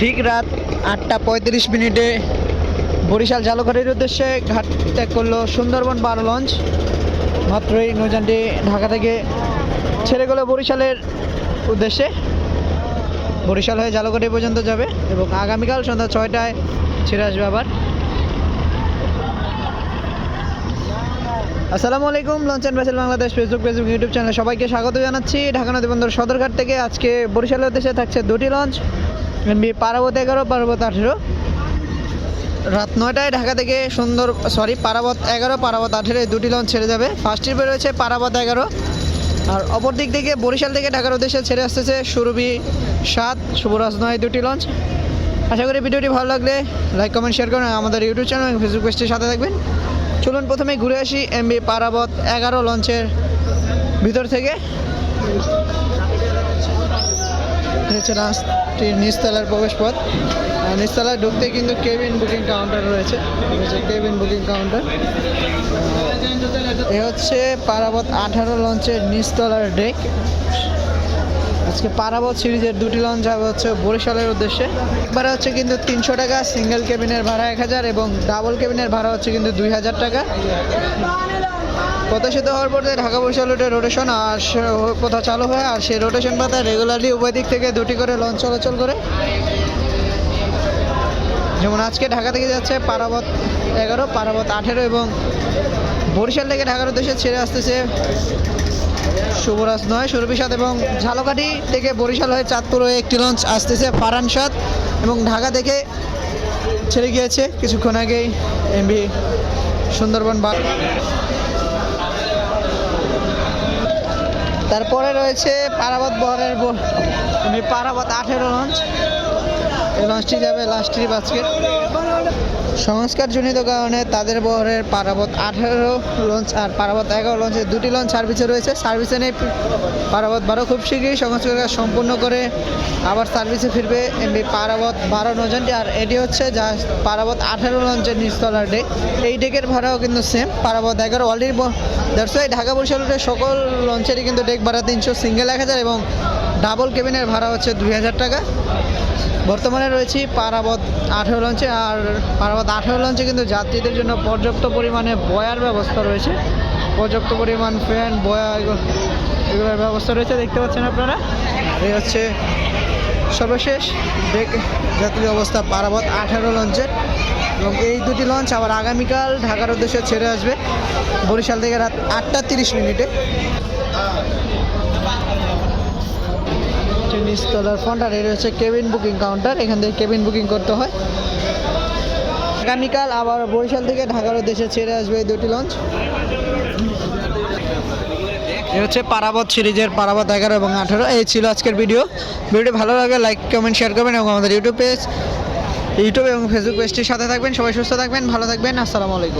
ঠিক রাত আটটা পঁয়ত্রিশ মিনিটে বরিশাল জালুঘাটের উদ্দেশ্যে ঘাট ত্যাগ করল সুন্দরবন বারো লঞ্চ। মাত্রই নৌযানটি ঢাকা থেকে ছেড়ে গেলো বরিশালের উদ্দেশ্যে। বরিশাল হয়ে জালুঘাটি পর্যন্ত যাবে এবং আগামীকাল সন্ধ্যা ছয়টায় ছেড়ে আসবে আবার। আসসালামু আলাইকুম, launch and vessel Bangladesh Facebook Facebook, YouTube চ্যানেলে সবাইকে স্বাগত জানাচ্ছি। ঢাকা নদী বন্দর সদরঘাট থেকে আজকে বরিশালের উদ্দেশ্যে থাকছে দুটি লঞ্চ। পারাবত এগারো, পারাবত আঠেরো। রাত নয়টায় ঢাকা থেকে সুন্দর সরি পারাবত এগারো, পারাবত আঠেরো, এই দুটি লঞ্চ ছেড়ে যাবে। ফার্স্ট ট্রিপে রয়েছে পারাবত এগারো। আর অপর দিক থেকে বরিশাল থেকে ঢাকার উদ্দেশ্যে ছেড়ে আসতেছে সুরভি সাত, শুভরাজ নয় দুটি লঞ্চ আশা করি ভিডিওটি ভালো লাগলে লাইক কমেন্ট শেয়ার করুন। আমাদের ইউটিউব চ্যানেল এবং ফেসবুক পেজটির সাথে থাকবেন। চলুন প্রথমে ঘুরে আসি এমবি পারাবত এগারো লঞ্চের ভিতর থেকে। হচ্ছে রাস্তাটির নিচতলার প্রবেশ পথ আর নিচতলায় ঢুকতে কিন্তু কেবিন বুকিং কাউন্টার রয়েছে। কেবিন বুকিং কাউন্টার এ হচ্ছে পারাবত আঠারো লঞ্চের নিচতলার ডেক আজকে পারাবত সিরিজের দুটি লঞ্চ হবে হচ্ছে বরিশালের উদ্দেশ্যে। ভাড়া হচ্ছে কিন্তু তিনশো টাকা সিঙ্গেল কেবিনের ভাড়া এক হাজার এবং ডাবল কেবিনের ভাড়া হচ্ছে কিন্তু দুই হাজার টাকা। প্রত্যাশিত হওয়ার পরে ঢাকা বরিশাল রুটে রোটেশন আর কোথাও চালু হয় আর সেই রোটেশন পাতা রেগুলারলি উভয় দিক থেকে দুটি করে লঞ্চ চলাচল করে। যেমন আজকে ঢাকা থেকে যাচ্ছে পারাবত এগারো, পারাবত আঠেরো এবং বরিশাল থেকে ঢাকার উদ্দেশ্যে ছেড়ে আসতেছে শুভরাজ নয় সুরভিসাদ এবং ঝালকাঠি থেকে বরিশাল হয়ে চাঁদপুর হয়ে একটি লঞ্চ আসতেছে ফারান সাদ এবং ঢাকা থেকে ছেড়ে গিয়েছে। কিছুক্ষণ আগেই এমবি সুন্দরবন বা তারপরে রয়েছে পারাবত বহরের পারাবত আঠেরো লঞ্চ লঞ্চটি যাবে লাস্ট ট্রিপ আজকে সংস্কারজনিত কারণে তাদের বহরের পারাবত আঠারো লঞ্চ আর পারাবত এগারো লঞ্চের দুটি লঞ্চ সার্ভিসে রয়েছে। সার্ভিসে নেই, পারাবত বারো খুব শীঘ্রই সংস্কার কাজ সম্পূর্ণ করে আবার সার্ভিসে ফিরবে এমনি পারাবত বারো নজনটি। আর এটি হচ্ছে যা পারাবত আঠারো লঞ্চের নিচতলার ডেক এই ডেকের ভাড়াও কিন্তু সেম পারাবত এগারো অলরেডি ওয়াই ঢাকা বরিশাল সকল লঞ্চেরই কিন্তু ডেক ভাড়া তিনশো। সিঙ্গেল এক হাজার এবং ডাবল কেবিনের ভাড়া হচ্ছে দুই হাজার টাকা। বর্তমানে রয়েছি পারাবত আঠেরো লঞ্চে আর পারাবত আঠেরো লঞ্চে কিন্তু যাত্রীদের জন্য পর্যাপ্ত পরিমাণে বয়ার ব্যবস্থা রয়েছে। পর্যাপ্ত পরিমাণ ফ্যান বয়া এগুলো- এগুলোর ব্যবস্থা রয়েছে, দেখতে পাচ্ছেন আপনারা। এই হচ্ছে সর্বশেষ ডেক যাত্রীর অবস্থা পারাবত আঠেরো লঞ্চের। এবং এই দুটি লঞ্চ আবার আগামীকাল ঢাকার উদ্দেশ্যে ছেড়ে আসবে বরিশাল থেকে রাত আটটা তিরিশ মিনিটে। নিচতলার ফ্রন্টার এটা হচ্ছে কেবিন বুকিং কাউন্টার এখান থেকে কেবিন বুকিং করতে হয়। আগামীকাল আবার বরিশাল থেকে ঢাকার দেশে ছেড়ে আসবে এই দুটি লঞ্চ এ হচ্ছে পারাবত সিরিজের পারাবত এগারো এবং আঠারো। এই ছিল আজকের ভিডিও ভিডিওটি ভালো লাগে লাইক কমেন্ট শেয়ার করবেন এবং আমাদের ইউটিউব পেজ ইউটিউব এবং ফেসবুক পেজটির সাথে থাকবেন। সবাই সুস্থ থাকবেন, ভালো থাকবেন। আসসালামু আলাইকুম।